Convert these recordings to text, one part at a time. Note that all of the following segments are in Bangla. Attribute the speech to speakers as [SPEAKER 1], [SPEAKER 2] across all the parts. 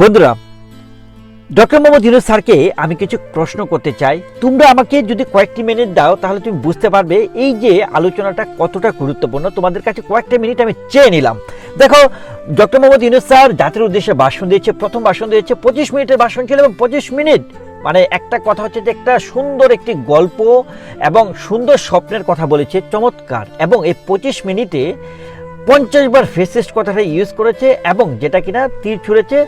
[SPEAKER 1] বন্ধুরা, ডক্টর মোহাম্মদ ইউনুস স্যারকে আমি কিছু প্রশ্ন করতে চাই। তোমরা আমাকে যদি কয়েকটি মিনিট দাও, তাহলে তুমি বুঝতে পারবে এই যে আলোচনাটা কতটা গুরুত্বপূর্ণ। তোমাদের কাছে কয়েকটা মিনিট আমি চেয়ে নিলাম। দেখো, ডক্টর মোহাম্মদ ইউনুস স্যার জাতির উদ্দেশ্যে ভাষণ দিয়েছে, প্রথম ভাষণ দিয়েছে, পঁচিশ মিনিটের ভাষণ ছিল এবং পঁচিশ মিনিট মানে একটা কথা হচ্ছে যে একটা সুন্দর একটি গল্প এবং সুন্দর স্বপ্নের কথা বলেছে, চমৎকার। এবং এই পঁচিশ মিনিটে পঞ্চাশ বার ফেসিস্ট কথাটা ইউজ করেছে এবং যেটা কিনা তীর ছুঁড়েছে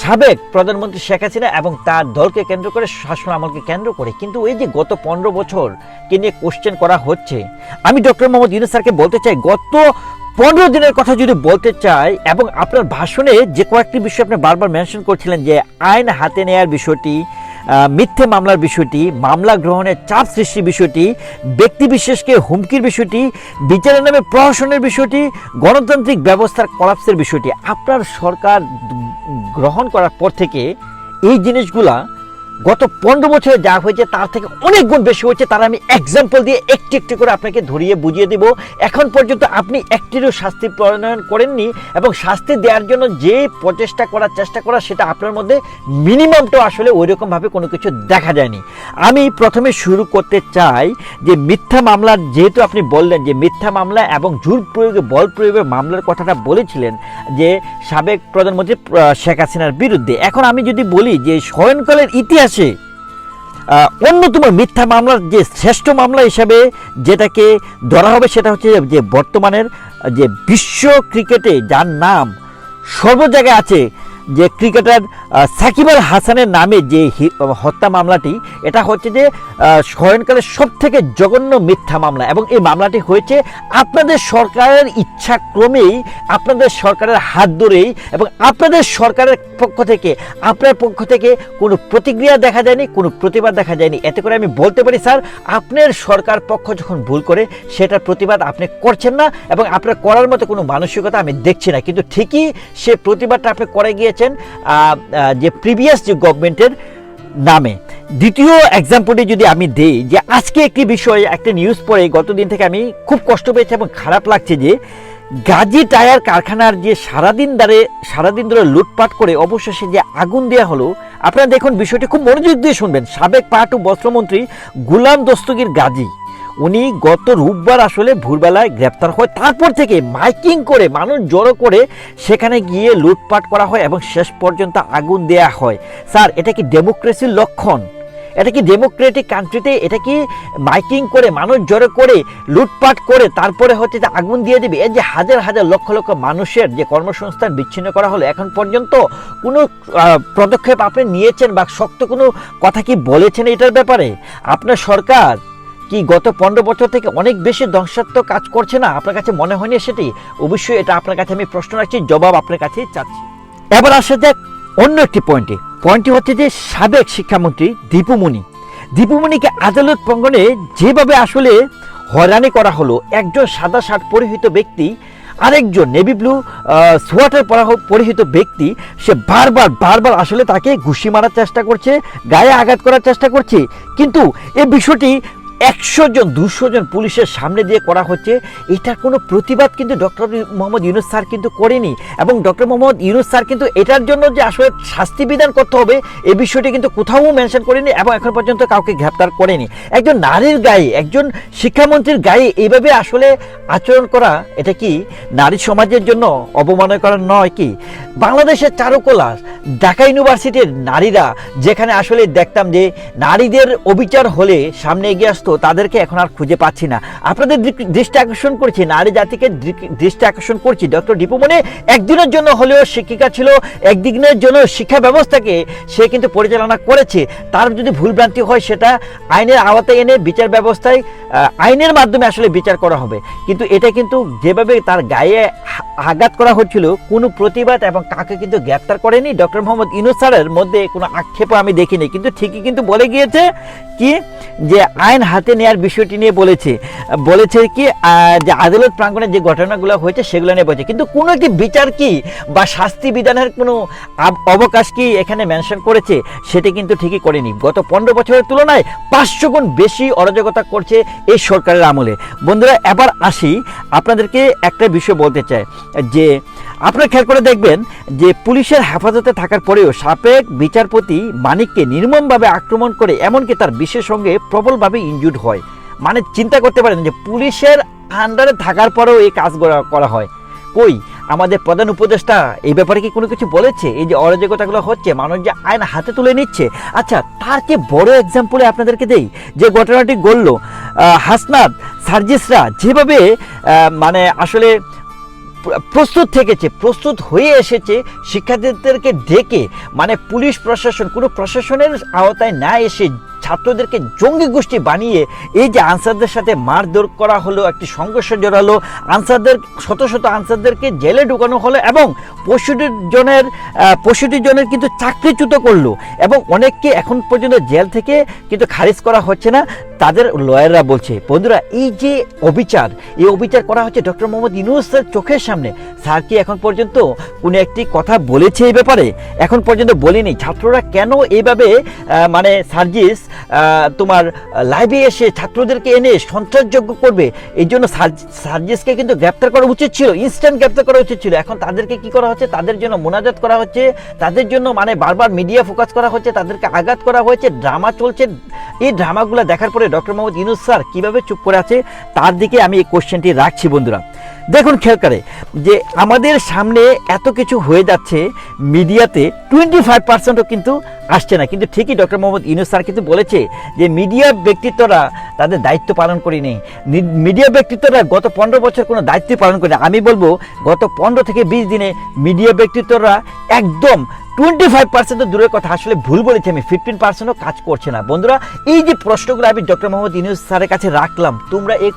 [SPEAKER 1] সাবেক প্রধানমন্ত্রী শেখ হাসিনা এবং তার দলকে কেন্দ্র করে শাসন আমলকে কেন্দ্র করে কিন্তু এই যে গত পনেরো বছর কে নিয়ে কোশ্চেন করা হচ্ছে, আমি ডক্টর মোহাম্মদ ইউনুস স্যারকে বলতে চাই, গত পনেরো দিনের কথা যদি বলতে চাই এবং আপনার ভাষণে যে কয়েকটি বিষয় আপনি বারবার মেনশন করছিলেন যে আইন হাতে নেয়ার বিষয়টি মিথ্যে মামলার বিষয়টি, মামলা গ্রহণের চাপ সৃষ্টির বিষয়টি, ব্যক্তি বিশেষকে হুমকির বিষয়টি, বিচারের নামে প্রহসনের বিষয়টি, গণতান্ত্রিক ব্যবস্থার কলাপসের বিষয়টি, আপনার সরকার গ্রহণ করার পর থেকে এই জিনিসগুলা গত পনেরো বছরে যা হয়েছে তার থেকে অনেক গুণ বেশি হয়েছে, তার আমি এক্সাম্পল দিয়ে একটি একটি করে আপনাকে ধরিয়ে বুঝিয়ে দেব। এখন পর্যন্ত আপনি একটিরও শাস্তি প্রণয়ন করেননি এবং শাস্তি দেওয়ার জন্য যে প্রচেষ্টা করার চেষ্টা করা সেটা আপনার মধ্যে মিনিমামটা আসলে ওই রকমভাবে কোনো কিছু দেখা যায়নি। আমি প্রথমে শুরু করতে চাই যে মিথ্যা মামলার, যেহেতু আপনি বললেন যে মিথ্যা মামলা এবং জোর প্রয়োগে, বল প্রয়োগের মামলার কথাটা বলেছিলেন যে সাবেক প্রধানমন্ত্রী শেখ হাসিনার বিরুদ্ধে। এখন আমি যদি বলি যে শয়নকালের ইতিহাসে আহ, অন্যতম মিথ্যা মামলার যে শ্রেষ্ঠ মামলা হিসাবে যেটাকে ধরা হবে সেটা হচ্ছে যে বর্তমানের যে বিশ্ব ক্রিকেটে যার নাম সর্ব জায়গায় আছে যে ক্রিকেটার সাকিব আল হাসানের নামে যে হত্যা মামলাটি এটা হচ্ছে যে আহ, শয়নকালের সব থেকে জঘন্য মিথ্যা মামলা। এবং এই মামলাটি হয়েছে আপনাদের সরকারের ইচ্ছাক্রমেই আপনাদের সরকারের হাত ধরেই এবং আপনাদের সরকারের পক্ষ থেকে আপনার পক্ষ থেকে কোনো প্রতিক্রিয়া দেখা যায়নি কোনো প্রতিবাদ দেখা যায়নি। এতে করে আমি বলতে পারি স্যার আপনার সরকার পক্ষ যখন ভুল করে সেটার প্রতিবাদ আপনি করছেন না এবং আপনার করার মতো কোনো মানসিকতা আমি দেখছি না। কিন্তু ঠিকই সে প্রতিবাদটা আপনি করে গিয়েছেন। আহ, যে প্রিভিয়াস যে গভর্নমেন্টের নামে। দ্বিতীয় এক্সাম্পলটি যদি আমি দেই যে আজকে একটি বিষয় একটা নিউজ পড়ে গতদিন থেকে আমি খুব কষ্ট পেয়েছি এবং খারাপ লাগছে যে গাজী টায়ার কারখানার যে সারাদিন ধরে সারাদিন ধরে লুটপাট করে অবশেষে যে আগুন দেওয়া হলো আপনারা দেখুন বিষয়টি খুব মনোযোগ দিয়ে শুনবেন। সাবেক পাট ও বস্ত্রমন্ত্রী গুলাম দস্তগীর গাজী। উনি গত রোববার আসলে ভোরবেলায় গ্রেপ্তার হয়। তারপর থেকে মাইকিং করে, মানুষ জড়ো করে সেখানে গিয়ে লুটপাট করা হয় এবং শেষ পর্যন্ত আগুন দেয়া হয়। স্যার, এটা কি ডেমোক্রেসির লক্ষণ? এটা কি ডেমোক্রেটিক কান্ট্রিতে এটা কি মাইকিং করে, মানুষ জড়ো করে, লুটপাট করে, তারপরে হচ্ছে যে আগুন দিয়ে দেবে? এই যে হাজার হাজার লক্ষ লক্ষ মানুষের যে কর্মসংস্থান বিচ্ছিন্ন করা হলো, এখন পর্যন্ত কোনো পদক্ষেপ আপনি নিয়েছেন বা শক্ত কোনো কথা কি বলেছেন এটার ব্যাপারে? আপনার সরকার কি গত পনেরো বছর থেকে অনেক বেশি ধ্বংসাত্মক কাজ করছে না? আপনার কাছে মনে হয়নি সেটি? অবশ্যই এটা আপনার কাছে আমি প্রশ্ন রাখছি, জবাব আপনার কাছে চাচ্ছি। এবার আসা যাক অন্য একটি পয়েন্টে পয়েন্টটি হচ্ছে যে সাবেক শিক্ষামন্ত্রী দীপুমণি দীপুমণিকে আদালত প্রাঙ্গণে যেভাবে আসলে হয়রানি করা হলো, একজন সাদা শার্ট পরিহিত ব্যক্তি, আরেকজন নেভি ব্লু সোয়াটার পরা- পরিহিত ব্যক্তি, সে বারবার বারবার আসলে তাকে ঘুষি মারার চেষ্টা করছে, গায়ে আঘাত করার চেষ্টা করছে। কিন্তু এই বিষয়টি একশো জন, দুশো জন পুলিশের সামনে দিয়ে করা হচ্ছে। এটার কোনো প্রতিবাদ কিন্তু ডক্টর মোহাম্মদ ইউনুস স্যার কিন্তু করেনি। এবং ডক্টর মোহাম্মদ ইউনুস স্যার কিন্তু এটার জন্য যে আসলে শাস্তি বিধান করতে হবে এই বিষয়টি কিন্তু কোথাও মেনশন করেনি এবং এখন পর্যন্ত কাউকে গ্রেপ্তার করেনি। একজন নারীর গায়ে, একজন শিক্ষামন্ত্রীর গায়ে এইভাবে আসলে আচরণ করা, এটা কি নারী সমাজের জন্য অবমাননা করা নয় কি? বাংলাদেশের চারুকলা, ঢাকা ইউনিভার্সিটির নারীরা যেখানে আসলে দেখতাম যে নারীদের অবিচার হলে সামনে এগিয়ে আসতো তাদেরকে এখন আর খুঁজে পাচ্ছি না। আপনাদের দৃষ্টি আকর্ষণ করছি, নারী জাতিকে দৃষ্টি আকর্ষণ করছি। ডক্টর দীপুমনে একদিনের জন্য হলেও শিক্ষিকা ছিল, একদিনের জন্য শিক্ষা ব্যবস্থাকে সে কিন্তু পরিচালনা করেছে। তার যদি ভুলভ্রান্তি হয়, সেটা আইনের আওতায় এনে বিচার ব্যবস্থায় আইনের মাধ্যমে আসলে বিচার করা হবে। কিন্তু এটা কিন্তু যেভাবে তার গায়ে আঘাত করা হচ্ছিল, কোনো প্রতিবাদ এবং কাকে কিন্তু গ্রেপ্তার করেনি ডক্টর মোহাম্মদ ইউনুস স্যারের মধ্যে কোনো আক্ষেপও আমি দেখিনি। কিন্তু ঠিকই কিন্তু বলে গিয়েছে কি, যে আইন হাতে নেওয়ার বিষয়টি নিয়ে বলেছে। বলেছে কি যে আদালত প্রাঙ্গণে যে ঘটনাগুলো হয়েছে সেগুলো নিয়ে বলেছে। কিন্তু কোনো একটি বিচার কি বা শাস্তি বিধানের কোনো অবকাশ কি এখানে মেনশন করেছে সেটি কিন্তু ঠিকই করেনি। গত পনেরো বছরের তুলনায় পাঁচশো গুণ বেশি অরাজকতা করছে এই সরকারের আমলে। বন্ধুরা, এবার আসি আপনাদেরকে একটা বিষয় বলতে চাই। যে আপনারা খেয়াল করে দেখবেন যে পুলিশের হেফাজতে থাকার পরেও সাবেক বিচারপতি মানিককে নির্মমভাবে আক্রমণ করে এমনকি তার বিশের সঙ্গে প্রবলভাবে ইনজুর্ড হয়। মানে চিন্তা করতে পারেন যে পুলিশের আন্ডারে থাকার পরেও এই কাজ করা- হয়। কই? আমাদের প্রধান উপদেষ্টা এই ব্যাপারে কি কোনো কিছু বলেছে? এই যে অরাজকতাগুলো হচ্ছে মানুষ যে আইন হাতে তুলে নিচ্ছে। আচ্ছা তার কি বড় এক্সাম্পলে আপনাদেরকে দেই যে ঘটনাটি গড়ল আহ, হাসনাত সার্জিসরা যেভাবে মানে আসলে প্রস্তুত থেকেছে, প্রস্তুত হয়ে এসেছে, শিক্ষার্থীদেরকে ডেকে মানে পুলিশ প্রশাসন, কোনো প্রশাসনের আওতায় না এসে ছাত্রদেরকে জঙ্গি গোষ্ঠী বানিয়ে এই যে আনসারদের সাথে মারধর করা হলো, একটি সংঘর্ষ জড়ালো, আনসারদের, শত শত আনসারদেরকে জেলে ঢুকানো হলো এবং পঁয়ষট্টি জনের পঁয়ষট্টি জনের কিন্তু চাকরিচ্যুত করল এবং অনেককে এখন পর্যন্ত জেল থেকে কিন্তু খারিজ করা হচ্ছে না। তাদের লয়াররা বলছে, বন্ধুরা, এই যে অবিচার, এই অবিচার করা হচ্ছে ডক্টর মোহাম্মদ ইউনুসের চোখের সামনে। স্যার কি এখন পর্যন্ত কোনো একটি কথা বলেছে এই ব্যাপারে? এখন পর্যন্ত বলিনি। ছাত্ররা কেন এইভাবে মানে সার্জিস তোমার লাইভে এসে ছাত্রদেরকে এনে সন্ত্রাসযোগ্য করবে, এই জন্য সার্জ- সার্জিসকে কিন্তু গ্রেপ্তার করা উচিত ছিল ইনস্ট্যান্ট গ্রেপ্তার করা উচিত ছিল। এখন তাদেরকে কি করা হচ্ছে? তাদের জন্য মোনাজাত করা হচ্ছে, তাদের জন্য মানে বারবার মিডিয়া ফোকাস করা হচ্ছে, তাদেরকে আঘাত করা হয়েছে ড্রামা চলছে। এই ড্রামাগুলো দেখার পরে ডক্টর মোহাম্মদ ইউনুস স্যার কীভাবে চুপ করে আছে, তার দিকে আমি এই কোশ্চেনটি রাখছি বন্ধুরা। দেখুন খেয়াল করে যে আমাদের সামনে এত কিছু হয়ে যাচ্ছে মিডিয়াতে টোয়েন্টি ফাইভ পার্সেন্টও কিন্তু আসছে না। কিন্তু ঠিকই ডক্টর মোহাম্মদ ইউনুস স্যার কিন্তু বলেছে যে মিডিয়া ব্যক্তিত্বরা তাদের দায়িত্ব পালন করেনি মিডিয়া ব্যক্তিত্বরা গত পনেরো বছর কোনো দায়িত্ব পালন করেনি আমি বলব, গত পনেরো থেকে বিশ দিনে মিডিয়া ব্যক্তিত্বরা একদম টোয়েন্টি ফাইভ পার্সেন্ট দূরের কথা। আসলে ভুল বলেছি আমি ফিফটিন পার্সেন্টও কাজ করছে না। বন্ধুরা, এই যে প্রশ্নগুলো আমি ডক্টর মোহাম্মদ ইউনুস স্যারের কাছে রাখলাম, তোমরা এই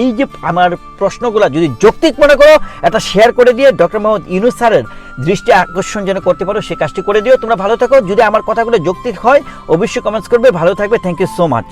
[SPEAKER 1] এই যে আমার প্রশ্নগুলো যদি যৌক্তিক মনে করো, এটা শেয়ার করে দিয়ে ডক্টর মোহাম্মদ ইনু স্যারের দৃষ্টি আকর্ষণ যেন করতে পারো, সে কাজটি করে দিও। তোমরা ভালো থাকো। যদি আমার কথাগুলো যৌক্তিক হয়, অবশ্যই কমেন্টস করবে। ভালো থাকবে। Thank you so much